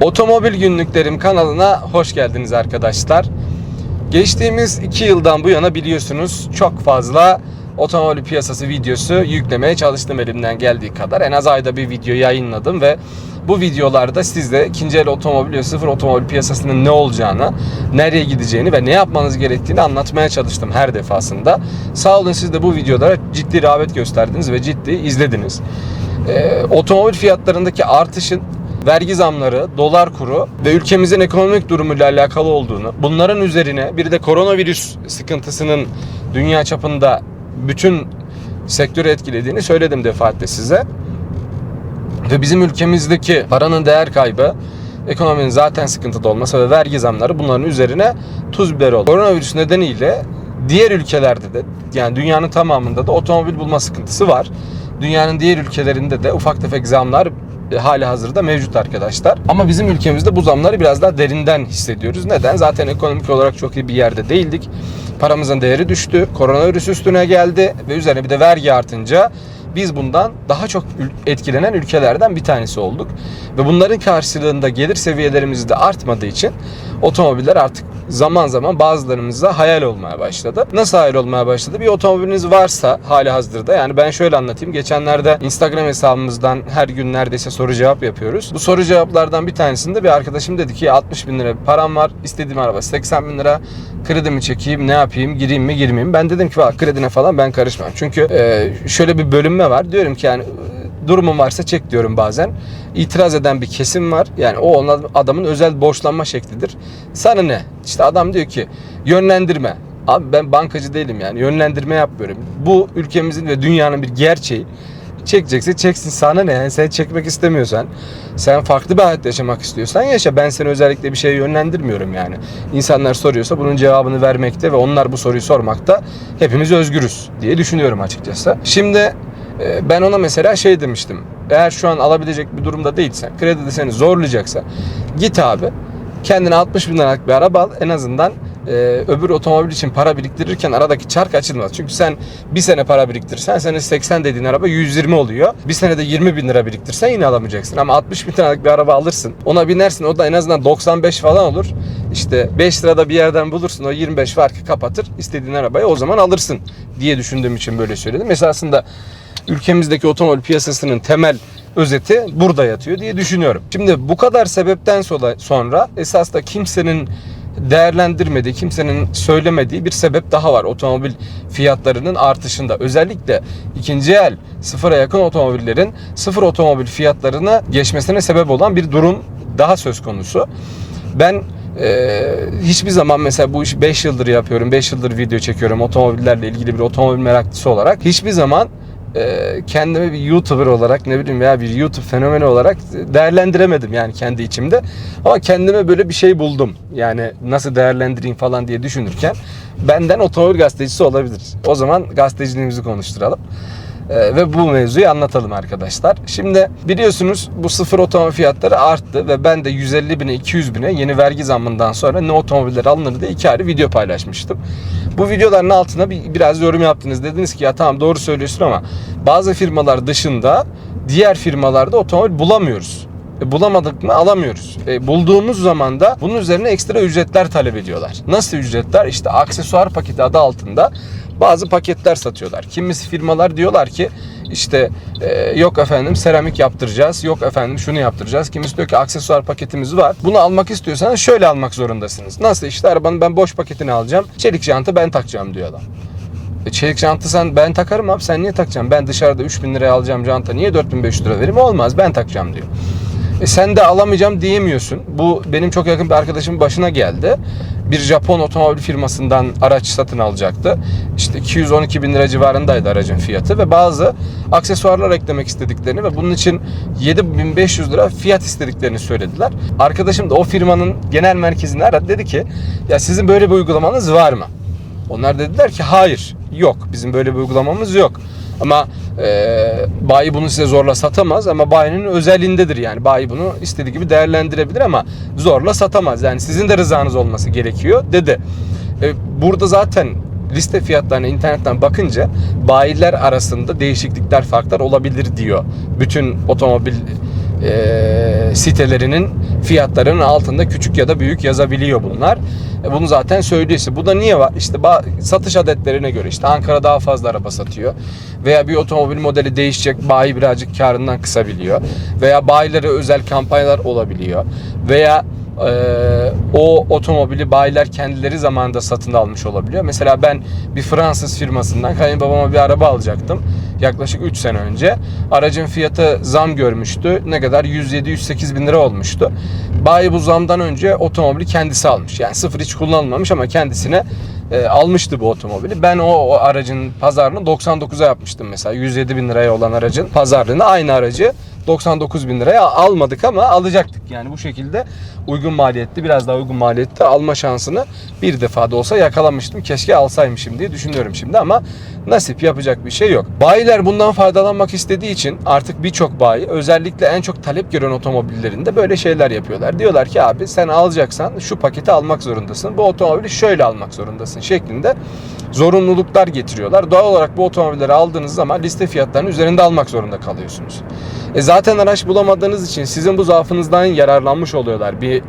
Otomobil Günlüklerim kanalına hoş geldiniz arkadaşlar. Geçtiğimiz iki yıldan bu yana biliyorsunuz çok fazla otomobil piyasası videosu yüklemeye çalıştım elimden geldiği kadar. En az ayda bir video yayınladım ve bu videolarda sizde ikinci el otomobil ve sıfır otomobil piyasasının ne olacağını, nereye gideceğini ve ne yapmanız gerektiğini anlatmaya çalıştım her defasında. Sağ olun siz de bu videolara ciddi rağbet gösterdiniz ve ciddi izlediniz. Ee, otomobil fiyatlarındaki artışın vergi zamları, dolar kuru ve ülkemizin ekonomik durumuyla alakalı olduğunu, bunların üzerine bir de koronavirüs sıkıntısının dünya çapında bütün sektörü etkilediğini söyledim defaatle size. Ve bizim ülkemizdeki paranın değer kaybı, ekonominin zaten sıkıntıda olması ve vergi zamları bunların üzerine tuz biber oldu. Koronavirüs nedeniyle diğer ülkelerde de yani dünyanın tamamında da otomobil bulma sıkıntısı var. Dünyanın diğer ülkelerinde de ufak tefek zamlar hali hazırda mevcut arkadaşlar. Ama bizim ülkemizde bu zamları biraz daha derinden hissediyoruz. Neden? Zaten ekonomik olarak çok iyi bir yerde değildik. Paramızın değeri düştü. Koronavirüs üstüne geldi ve üzerine bir de vergi artınca biz bundan daha çok etkilenen ülkelerden bir tanesi olduk. Ve bunların karşılığında gelir seviyelerimiz de artmadığı için otomobiller artık zaman zaman bazılarımızda hayal olmaya başladı. Nasıl hayal olmaya başladı? Bir otomobiliniz varsa hali hazırda yani ben şöyle anlatayım. Geçenlerde Instagram hesabımızdan her gün neredeyse soru cevap yapıyoruz. Bu soru cevaplardan bir tanesinde bir arkadaşım dedi ki 60 bin lira param var istediğim araba 80 bin lira kredi mi çekeyim ne yapayım gireyim mi girmeyeyim. Ben dedim ki bak kredine falan ben karışmam. Çünkü e, şöyle bir bölünme var diyorum ki yani e, durumun varsa çek diyorum bazen. İtiraz eden bir kesim var. Yani o onun adamın özel borçlanma şeklidir. Sana ne? İşte adam diyor ki yönlendirme. Abi ben bankacı değilim yani yönlendirme yapmıyorum. Bu ülkemizin ve dünyanın bir gerçeği. Çekecekse çeksin sana ne yani sen çekmek istemiyorsan sen farklı bir hayat yaşamak istiyorsan yaşa ben seni özellikle bir şeye yönlendirmiyorum yani İnsanlar soruyorsa bunun cevabını vermekte ve onlar bu soruyu sormakta hepimiz özgürüz diye düşünüyorum açıkçası şimdi ben ona mesela şey demiştim eğer şu an alabilecek bir durumda değilsen kredi de seni zorlayacaksa git abi kendine 60 bin liralık bir araba al en azından e, öbür otomobil için para biriktirirken aradaki çark açılmaz. Çünkü sen bir sene para biriktirsen sene 80 dediğin araba 120 oluyor. Bir senede 20 bin lira biriktirsen yine alamayacaksın. Ama 60 bin liralık bir araba alırsın. Ona binersin o da en azından 95 falan olur. İşte 5 lirada bir yerden bulursun o 25 farkı kapatır. istediğin arabayı o zaman alırsın diye düşündüğüm için böyle söyledim. Esasında ülkemizdeki otomobil piyasasının temel özeti burada yatıyor diye düşünüyorum. Şimdi bu kadar sebepten sonra, esas da kimsenin değerlendirmediği, kimsenin söylemediği bir sebep daha var otomobil fiyatlarının artışında. Özellikle ikinci el sıfıra yakın otomobillerin sıfır otomobil fiyatlarına geçmesine sebep olan bir durum daha söz konusu. Ben ee, hiçbir zaman mesela bu işi 5 yıldır yapıyorum. 5 yıldır video çekiyorum otomobillerle ilgili bir otomobil meraklısı olarak. Hiçbir zaman kendimi bir YouTuber olarak ne bileyim veya bir YouTube fenomeni olarak değerlendiremedim yani kendi içimde. Ama kendime böyle bir şey buldum. Yani nasıl değerlendireyim falan diye düşünürken benden otomobil gazetecisi olabilir. O zaman gazeteciliğimizi konuşturalım. Ee, ve bu mevzuyu anlatalım arkadaşlar. Şimdi biliyorsunuz bu sıfır otomobil fiyatları arttı ve ben de 150 bine 200 bine yeni vergi zammından sonra ne otomobiller alınır diye iki ayrı video paylaşmıştım. Bu videoların altına bir, biraz yorum yaptınız. Dediniz ki ya tamam doğru söylüyorsun ama bazı firmalar dışında diğer firmalarda otomobil bulamıyoruz. E, bulamadık mı alamıyoruz. E, bulduğumuz zaman da bunun üzerine ekstra ücretler talep ediyorlar. Nasıl ücretler? İşte aksesuar paketi adı altında bazı paketler satıyorlar. Kimisi firmalar diyorlar ki işte e, yok efendim seramik yaptıracağız, yok efendim şunu yaptıracağız. Kimisi diyor ki aksesuar paketimiz var. Bunu almak istiyorsanız şöyle almak zorundasınız. Nasıl işte arabanın ben boş paketini alacağım, çelik jantı ben takacağım diyor adam. E, çelik jantı sen ben takarım abi sen niye takacaksın? Ben dışarıda 3000 liraya alacağım janta niye 4500 lira vereyim? Olmaz ben takacağım diyor. E sen de alamayacağım diyemiyorsun. Bu benim çok yakın bir arkadaşımın başına geldi. Bir Japon otomobil firmasından araç satın alacaktı. İşte 212 bin lira civarındaydı aracın fiyatı ve bazı aksesuarlar eklemek istediklerini ve bunun için 7500 lira fiyat istediklerini söylediler. Arkadaşım da o firmanın genel merkezini aradı dedi ki ya sizin böyle bir uygulamanız var mı? Onlar dediler ki hayır yok bizim böyle bir uygulamamız yok. Ama e, bayi bunu size zorla satamaz ama bayinin özelindedir yani. Bayi bunu istediği gibi değerlendirebilir ama zorla satamaz. Yani sizin de rızanız olması gerekiyor dedi. E, burada zaten liste fiyatlarına internetten bakınca bayiler arasında değişiklikler farklar olabilir diyor. Bütün otomobil e, sitelerinin fiyatlarının altında küçük ya da büyük yazabiliyor bunlar. E, bunu zaten söylüyorsa. Bu da niye var? İşte satış adetlerine göre işte Ankara daha fazla araba satıyor. Veya bir otomobil modeli değişecek bayi birazcık karından kısabiliyor. Veya bayilere özel kampanyalar olabiliyor. Veya e, o otomobili bayiler kendileri zamanında satın almış olabiliyor. Mesela ben bir Fransız firmasından kayınbabama bir araba alacaktım. Yaklaşık 3 sene önce. Aracın fiyatı zam görmüştü. Ne kadar? 107-108 bin lira olmuştu. Bayi bu zamdan önce otomobili kendisi almış. Yani sıfır hiç kullanılmamış ama kendisine e, almıştı bu otomobili. Ben o, o aracın pazarını 99'a yapmıştım mesela. 107 bin liraya olan aracın pazarlığını aynı aracı 99 bin liraya almadık ama alacaktık. Yani bu şekilde uygun maliyetli biraz daha uygun maliyette alma şansını bir defa da olsa yakalamıştım. Keşke alsaymışım diye düşünüyorum şimdi ama nasip yapacak bir şey yok. Bayiler bundan faydalanmak istediği için artık birçok bayi özellikle en çok talep gören otomobillerinde böyle şeyler yapıyorlar. Diyorlar ki abi sen alacaksan şu paketi almak zorundasın. Bu otomobili şöyle almak zorundasın şeklinde zorunluluklar getiriyorlar. Doğal olarak bu otomobilleri aldığınız zaman liste fiyatlarının üzerinde almak zorunda kalıyorsunuz. E zaten araç bulamadığınız için sizin bu zaafınızdan yararlanmış oluyorlar bir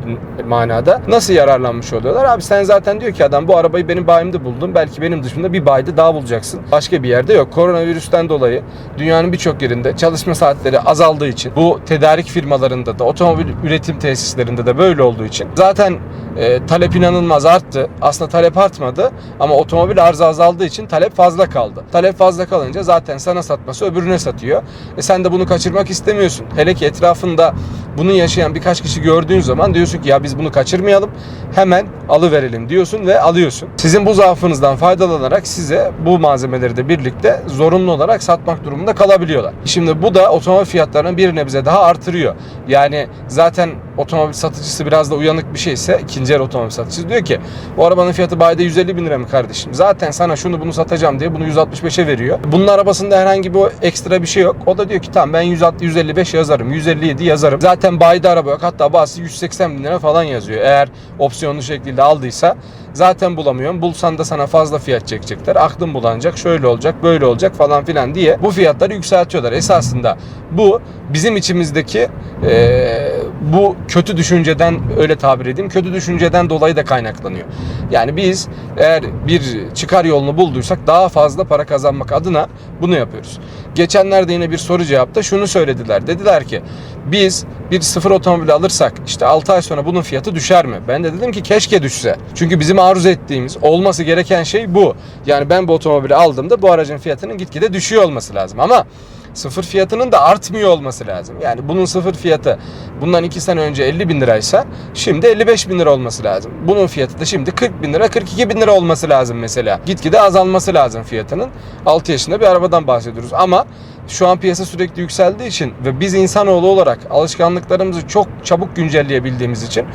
manada. Nasıl yararlanmış oluyorlar? Abi sen zaten diyor ki adam bu arabayı benim bayimde buldum. Belki benim dışımda bir bayide daha bulacaksın. Başka bir yerde yok. Koronavirüsten dolayı dünyanın birçok yerinde çalışma saatleri azaldığı için bu tedarik firmalarında da otomobil üretim tesislerinde de böyle olduğu için zaten e, talep inanılmaz arttı. Aslında talep artmadı ama otomobil arzı azaldığı için talep fazla kaldı. Talep fazla kalınca zaten sana satması öbürüne satıyor. E sen de bunu kaçırmak istemiyorsun. Hele ki etrafında bunu yaşayan birkaç kişi gördüğün zaman diyorsun ki ya biz bunu kaçırmayalım. Hemen alıverelim diyorsun ve alıyorsun. Sizin bu zaafınızdan faydalanarak size bu malzemeleri de birlikte zorunlu olarak satmak durumunda kalabiliyorlar. Şimdi bu da otomobil fiyatlarını bir nebze daha artırıyor. Yani zaten otomobil satıcısı biraz da uyanık bir şeyse ikinci el otomobil satıcısı diyor ki bu arabanın fiyatı bayide 150 bin lira mı kardeşim? Zaten sana şunu bunu satacağım diye bunu 165'e veriyor. Bunun arabasında herhangi bir ekstra bir şey yok. O da diyor ki tamam ben 160, 155 yazarım, 157 yazarım. Zaten bayide araba yok. Hatta bazısı 180 bin lira falan yazıyor. Eğer opsiyonlu şekilde aldıysa zaten bulamıyorum. Bulsan da sana fazla fiyat çekecekler. Aklın bulanacak, şöyle olacak, böyle olacak falan filan diye bu fiyatları yükseltiyorlar. Esasında bu bizim içimizdeki eee, bu kötü düşünceden öyle tabir edeyim. Kötü düşünceden dolayı da kaynaklanıyor. Yani biz eğer bir çıkar yolunu bulduysak daha fazla para kazanmak adına bunu yapıyoruz. Geçenlerde yine bir soru cevapta şunu söylediler. Dediler ki biz bir sıfır otomobil alırsak işte 6 ay sonra bunun fiyatı düşer mi? Ben de dedim ki keşke düşse. Çünkü bizim arzu ettiğimiz olması gereken şey bu. Yani ben bu otomobili aldığımda bu aracın fiyatının gitgide düşüyor olması lazım. Ama sıfır fiyatının da artmıyor olması lazım. Yani bunun sıfır fiyatı bundan 2 sene önce 50 bin liraysa şimdi 55 bin lira olması lazım. Bunun fiyatı da şimdi 40 bin lira 42 bin lira olması lazım mesela. Gitgide azalması lazım fiyatının. 6 yaşında bir arabadan bahsediyoruz ama şu an piyasa sürekli yükseldiği için ve biz insanoğlu olarak alışkanlıklarımızı çok çabuk güncelleyebildiğimiz için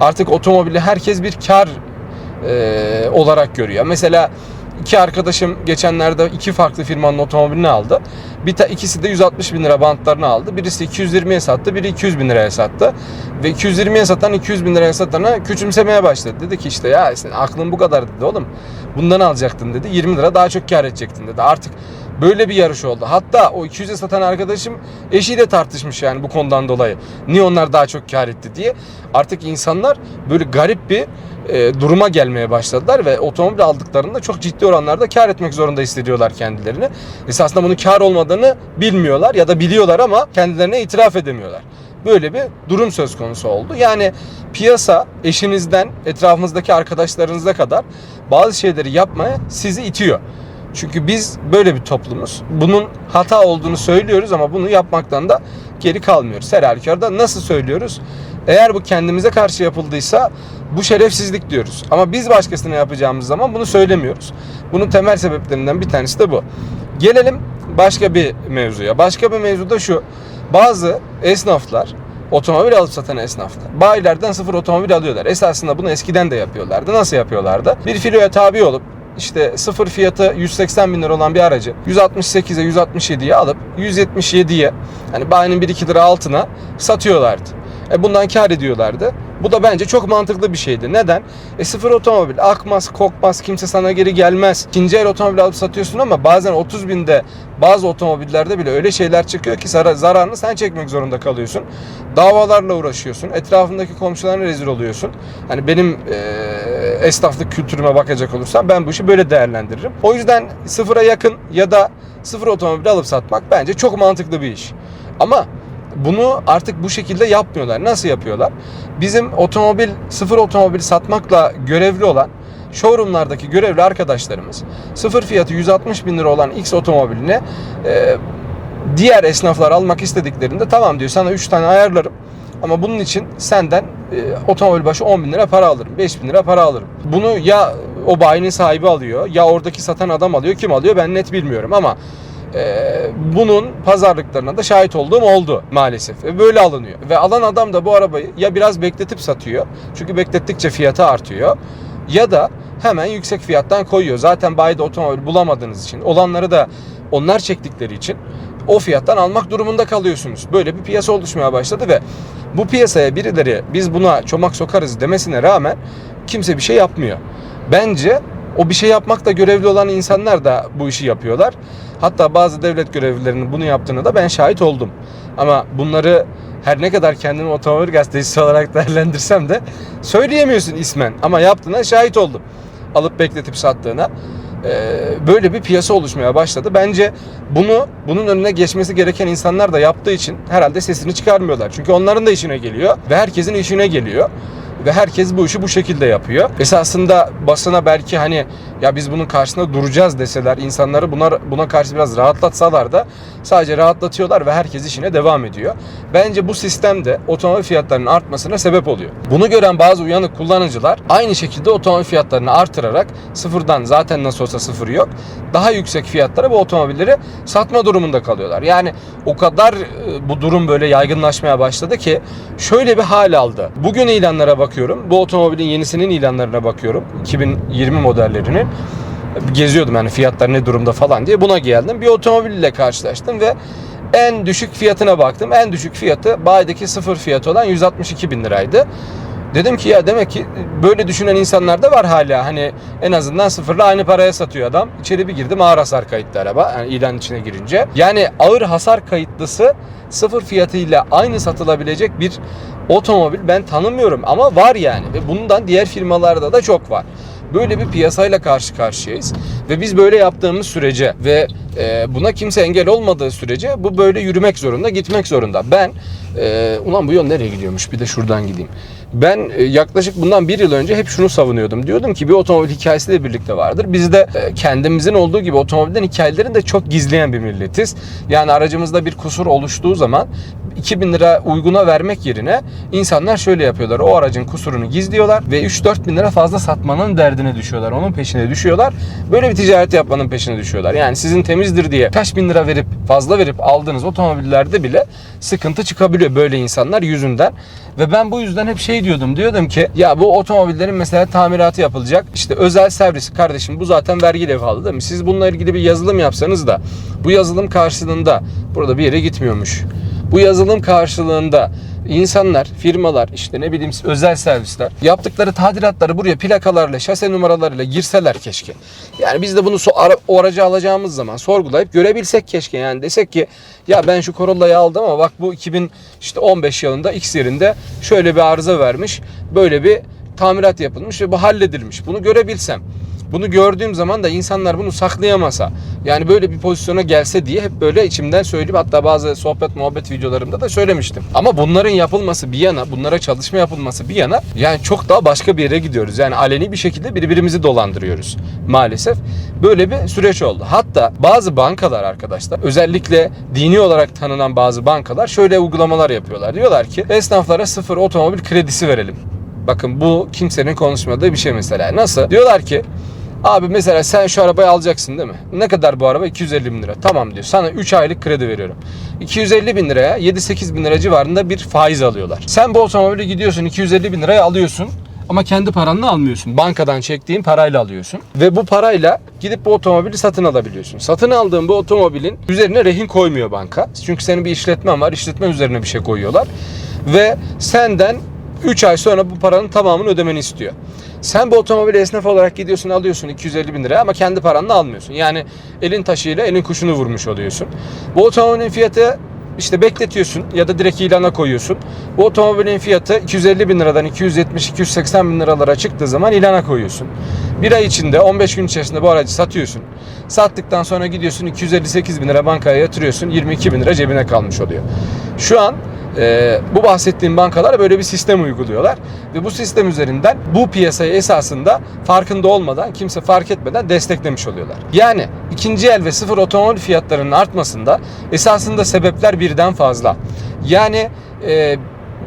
artık otomobili herkes bir kar e, olarak görüyor. Mesela iki arkadaşım geçenlerde iki farklı firmanın otomobilini aldı. Bir ta, ikisi de 160 bin lira bantlarını aldı. Birisi 220'ye sattı, biri 200 bin liraya sattı. Ve 220'ye satan 200 bin liraya satana küçümsemeye başladı. Dedi ki işte ya senin aklın bu kadar dedi oğlum. Bundan alacaktın dedi. 20 lira daha çok kar edecektin dedi. Artık böyle bir yarış oldu. Hatta o 200'e satan arkadaşım eşiyle tartışmış yani bu konudan dolayı. Niye onlar daha çok kar etti diye. Artık insanlar böyle garip bir e, duruma gelmeye başladılar ve otomobil aldıklarında çok ciddi oranlarda kar etmek zorunda hissediyorlar kendilerini. Esasında bunun kar olmadığını bilmiyorlar ya da biliyorlar ama kendilerine itiraf edemiyorlar. Böyle bir durum söz konusu oldu. Yani piyasa eşinizden etrafınızdaki arkadaşlarınıza kadar bazı şeyleri yapmaya sizi itiyor. Çünkü biz böyle bir toplumuz. Bunun hata olduğunu söylüyoruz ama bunu yapmaktan da geri kalmıyoruz. Her halükarda nasıl söylüyoruz? Eğer bu kendimize karşı yapıldıysa bu şerefsizlik diyoruz. Ama biz başkasına yapacağımız zaman bunu söylemiyoruz. Bunun temel sebeplerinden bir tanesi de bu. Gelelim başka bir mevzuya. Başka bir mevzu da şu. Bazı esnaflar otomobil alıp satan esnaflar. Bayilerden sıfır otomobil alıyorlar. Esasında bunu eskiden de yapıyorlardı. Nasıl yapıyorlardı? Bir filoya tabi olup işte sıfır fiyatı 180 bin lira olan bir aracı 168'e 167'ye alıp 177'ye hani bayinin 1-2 lira altına satıyorlardı. E bundan kar ediyorlardı Bu da bence çok mantıklı bir şeydi. Neden? E sıfır otomobil akmaz, kokmaz, kimse sana geri gelmez. İkinci el otomobil alıp satıyorsun ama bazen 30 binde bazı otomobillerde bile öyle şeyler çıkıyor ki zar- zararını sen çekmek zorunda kalıyorsun. Davalarla uğraşıyorsun. Etrafındaki komşularına rezil oluyorsun. Hani benim e, esnaflık kültürüme bakacak olursam ben bu işi böyle değerlendiririm. O yüzden sıfıra yakın ya da sıfır otomobil alıp satmak bence çok mantıklı bir iş. Ama bunu artık bu şekilde yapmıyorlar. Nasıl yapıyorlar? Bizim otomobil, sıfır otomobil satmakla görevli olan showroomlardaki görevli arkadaşlarımız sıfır fiyatı 160 bin lira olan X otomobiline e, diğer esnaflar almak istediklerinde tamam diyor sana 3 tane ayarlarım ama bunun için senden e, otomobil başı 10 bin lira para alırım, 5 bin lira para alırım. Bunu ya o bayinin sahibi alıyor ya oradaki satan adam alıyor. Kim alıyor ben net bilmiyorum ama e, bunun pazarlıklarına da şahit olduğum oldu maalesef. Ve böyle alınıyor. Ve alan adam da bu arabayı ya biraz bekletip satıyor. Çünkü beklettikçe fiyatı artıyor. Ya da hemen yüksek fiyattan koyuyor. Zaten bayide otomobil bulamadığınız için, olanları da onlar çektikleri için o fiyattan almak durumunda kalıyorsunuz. Böyle bir piyasa oluşmaya başladı ve bu piyasaya birileri biz buna çomak sokarız demesine rağmen kimse bir şey yapmıyor. Bence o bir şey yapmakla görevli olan insanlar da bu işi yapıyorlar. Hatta bazı devlet görevlilerinin bunu yaptığını da ben şahit oldum. Ama bunları her ne kadar kendimi otomobil gazetecisi olarak değerlendirsem de söyleyemiyorsun ismen. Ama yaptığına şahit oldum. Alıp bekletip sattığına. Ee, böyle bir piyasa oluşmaya başladı. Bence bunu bunun önüne geçmesi gereken insanlar da yaptığı için herhalde sesini çıkarmıyorlar. Çünkü onların da işine geliyor ve herkesin işine geliyor ve herkes bu işi bu şekilde yapıyor. Esasında basına belki hani ya biz bunun karşısında duracağız deseler insanları buna buna karşı biraz rahatlatsalar da sadece rahatlatıyorlar ve herkes işine devam ediyor. Bence bu sistemde otomobil fiyatlarının artmasına sebep oluyor. Bunu gören bazı uyanık kullanıcılar aynı şekilde otomobil fiyatlarını artırarak sıfırdan zaten nasıl olsa sıfır yok. Daha yüksek fiyatlara bu otomobilleri satma durumunda kalıyorlar. Yani o kadar e, bu durum böyle yaygınlaşmaya başladı ki şöyle bir hal aldı. Bugün ilanlara bakıyorum. Bu otomobilin yenisinin ilanlarına bakıyorum. 2020 modellerinin. Geziyordum yani fiyatlar ne durumda falan diye. Buna geldim. Bir otomobille karşılaştım ve en düşük fiyatına baktım. En düşük fiyatı bayideki sıfır fiyatı olan 162 bin liraydı. Dedim ki ya demek ki böyle düşünen insanlar da var hala. Hani en azından sıfırla aynı paraya satıyor adam. İçeri bir girdim ağır hasar kayıtlı araba. Yani ilan içine girince. Yani ağır hasar kayıtlısı sıfır fiyatıyla aynı satılabilecek bir otomobil ben tanımıyorum ama var yani. Ve bundan diğer firmalarda da çok var. Böyle bir piyasayla karşı karşıyayız. Ve biz böyle yaptığımız sürece ve e, buna kimse engel olmadığı sürece bu böyle yürümek zorunda, gitmek zorunda. Ben, e, ulan bu yol nereye gidiyormuş bir de şuradan gideyim. Ben e, yaklaşık bundan bir yıl önce hep şunu savunuyordum. Diyordum ki bir otomobil hikayesiyle birlikte vardır. Biz de e, kendimizin olduğu gibi otomobilden hikayelerini de çok gizleyen bir milletiz. Yani aracımızda bir kusur oluştuğu zaman 2000 lira uyguna vermek yerine insanlar şöyle yapıyorlar. O aracın kusurunu gizliyorlar ve 3-4 bin lira fazla satmanın derdine düşüyorlar. Onun peşine düşüyorlar. Böyle bir ticaret yapmanın peşine düşüyorlar. Yani sizin temizdir diye kaç bin lira verip fazla verip aldığınız otomobillerde bile sıkıntı çıkabiliyor böyle insanlar yüzünden. Ve ben bu yüzden hep şey diyordum. Diyordum ki ya bu otomobillerin mesela tamiratı yapılacak. İşte özel servis kardeşim bu zaten vergi levhalı değil mi? Siz bununla ilgili bir yazılım yapsanız da bu yazılım karşılığında burada bir yere gitmiyormuş. Bu yazılım karşılığında insanlar, firmalar, işte ne bileyim özel servisler yaptıkları tadilatları buraya plakalarla, şase numaralarıyla girseler keşke. Yani biz de bunu o aracı alacağımız zaman sorgulayıp görebilsek keşke. Yani desek ki ya ben şu Corolla'yı aldım ama bak bu 2015 yılında X yerinde şöyle bir arıza vermiş. Böyle bir tamirat yapılmış ve bu halledilmiş. Bunu görebilsem. Bunu gördüğüm zaman da insanlar bunu saklayamasa yani böyle bir pozisyona gelse diye hep böyle içimden söyleyip hatta bazı sohbet muhabbet videolarımda da söylemiştim. Ama bunların yapılması bir yana bunlara çalışma yapılması bir yana yani çok daha başka bir yere gidiyoruz. Yani aleni bir şekilde birbirimizi dolandırıyoruz maalesef. Böyle bir süreç oldu. Hatta bazı bankalar arkadaşlar özellikle dini olarak tanınan bazı bankalar şöyle uygulamalar yapıyorlar. Diyorlar ki esnaflara sıfır otomobil kredisi verelim. Bakın bu kimsenin konuşmadığı bir şey mesela. Nasıl? Diyorlar ki Abi mesela sen şu arabayı alacaksın değil mi? Ne kadar bu araba? 250 bin lira. Tamam diyor. Sana 3 aylık kredi veriyorum. 250 bin liraya 7-8 bin lira civarında bir faiz alıyorlar. Sen bu otomobili gidiyorsun 250 bin liraya alıyorsun. Ama kendi paranla almıyorsun. Bankadan çektiğin parayla alıyorsun. Ve bu parayla gidip bu otomobili satın alabiliyorsun. Satın aldığın bu otomobilin üzerine rehin koymuyor banka. Çünkü senin bir işletmen var. İşletme üzerine bir şey koyuyorlar. Ve senden 3 ay sonra bu paranın tamamını ödemeni istiyor. Sen bu otomobili esnaf olarak gidiyorsun alıyorsun 250 bin liraya ama kendi paranla almıyorsun. Yani elin taşıyla elin kuşunu vurmuş oluyorsun. Bu otomobilin fiyatı işte bekletiyorsun ya da direkt ilana koyuyorsun. Bu otomobilin fiyatı 250 bin liradan 270-280 bin liralara çıktığı zaman ilana koyuyorsun. Bir ay içinde 15 gün içerisinde bu aracı satıyorsun. Sattıktan sonra gidiyorsun 258 bin lira bankaya yatırıyorsun 22 bin lira cebine kalmış oluyor. Şu an e, bu bahsettiğim bankalar böyle bir sistem uyguluyorlar ve bu sistem üzerinden bu piyasayı esasında farkında olmadan kimse fark etmeden desteklemiş oluyorlar. Yani ikinci el ve sıfır otomobil fiyatlarının artmasında esasında sebepler birden fazla. Yani e,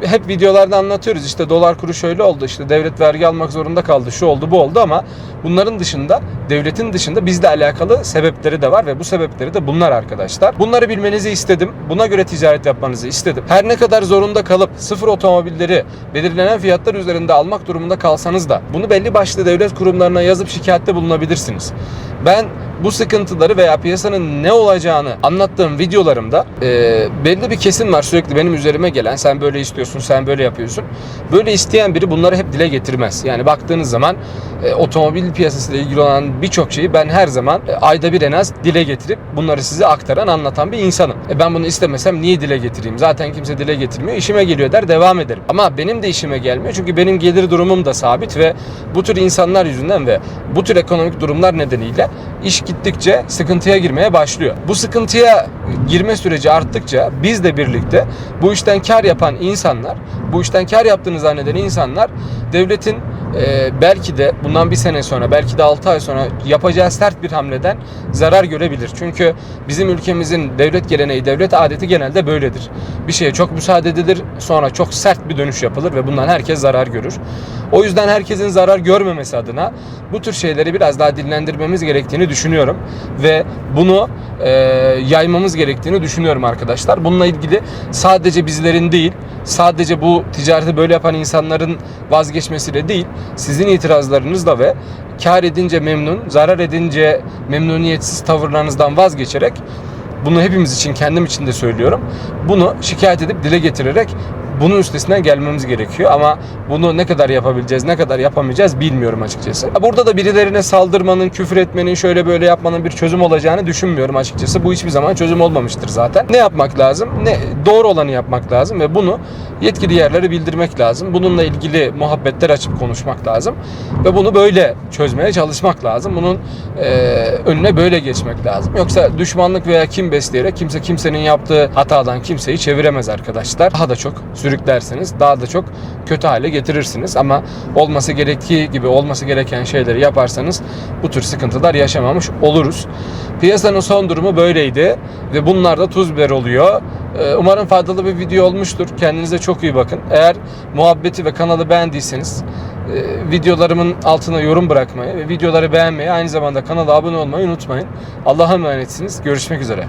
hep videolarda anlatıyoruz işte dolar kuru şöyle oldu işte devlet vergi almak zorunda kaldı şu oldu bu oldu ama bunların dışında devletin dışında bizle alakalı sebepleri de var ve bu sebepleri de bunlar arkadaşlar. Bunları bilmenizi istedim. Buna göre ticaret yapmanızı istedim. Her ne kadar zorunda kalıp sıfır otomobilleri belirlenen fiyatlar üzerinde almak durumunda kalsanız da bunu belli başlı devlet kurumlarına yazıp şikayette bulunabilirsiniz. Ben bu sıkıntıları veya piyasanın ne olacağını anlattığım videolarımda e, belli bir kesim var sürekli benim üzerime gelen sen böyle istiyorsun sen böyle yapıyorsun. Böyle isteyen biri bunları hep dile getirmez. Yani baktığınız zaman e, otomobil piyasasıyla ilgili olan birçok şeyi ben her zaman e, ayda bir en az dile getirip bunları size aktaran anlatan bir insanım. E, ben bunu istemesem niye dile getireyim? Zaten kimse dile getirmiyor. İşime geliyor der devam ederim. Ama benim de işime gelmiyor çünkü benim gelir durumum da sabit ve bu tür insanlar yüzünden ve bu tür ekonomik durumlar nedeniyle iş gittikçe sıkıntıya girmeye başlıyor. Bu sıkıntıya girme süreci arttıkça biz de birlikte bu işten kar yapan insanlar, bu işten kar yaptığını zanneden insanlar devletin e, belki de bundan bir sene sonra, belki de 6 ay sonra yapacağı sert bir hamleden zarar görebilir. Çünkü bizim ülkemizin devlet geleneği, devlet adeti genelde böyledir. Bir şeye çok müsaade edilir, sonra çok sert bir dönüş yapılır ve bundan herkes zarar görür. O yüzden herkesin zarar görmemesi adına bu tür şeyleri biraz daha dillendirmemiz gerektiğini düşünüyorum ve bunu e, yaymamız gerektiğini düşünüyorum arkadaşlar. Bununla ilgili sadece bizlerin değil, sadece bu ticareti böyle yapan insanların vazgeçmesiyle değil, sizin itirazlarınızla ve kar edince memnun, zarar edince memnuniyetsiz tavırlarınızdan vazgeçerek bunu hepimiz için kendim için de söylüyorum. Bunu şikayet edip dile getirerek bunun üstesinden gelmemiz gerekiyor ama bunu ne kadar yapabileceğiz, ne kadar yapamayacağız bilmiyorum açıkçası. Burada da birilerine saldırmanın, küfür etmenin, şöyle böyle yapmanın bir çözüm olacağını düşünmüyorum açıkçası. Bu hiçbir zaman çözüm olmamıştır zaten. Ne yapmak lazım? Ne doğru olanı yapmak lazım ve bunu yetkili yerlere bildirmek lazım. Bununla ilgili muhabbetler açıp konuşmak lazım ve bunu böyle çözmeye çalışmak lazım. Bunun e, önüne böyle geçmek lazım. Yoksa düşmanlık veya kim besleyerek kimse kimsenin yaptığı hatadan kimseyi çeviremez arkadaşlar. Daha da çok sürüklersiniz, daha da çok kötü hale getirirsiniz ama olması gerektiği gibi olması gereken şeyleri yaparsanız bu tür sıkıntılar yaşamamış oluruz. Piyasanın son durumu böyleydi ve bunlar da tuz biber oluyor. Ee, Umarım faydalı bir video olmuştur. Kendinize çok iyi bakın. Eğer muhabbeti ve kanalı beğendiyseniz e, videolarımın altına yorum bırakmayı ve videoları beğenmeyi aynı zamanda kanala abone olmayı unutmayın. Allah'a emanetsiniz. Görüşmek üzere.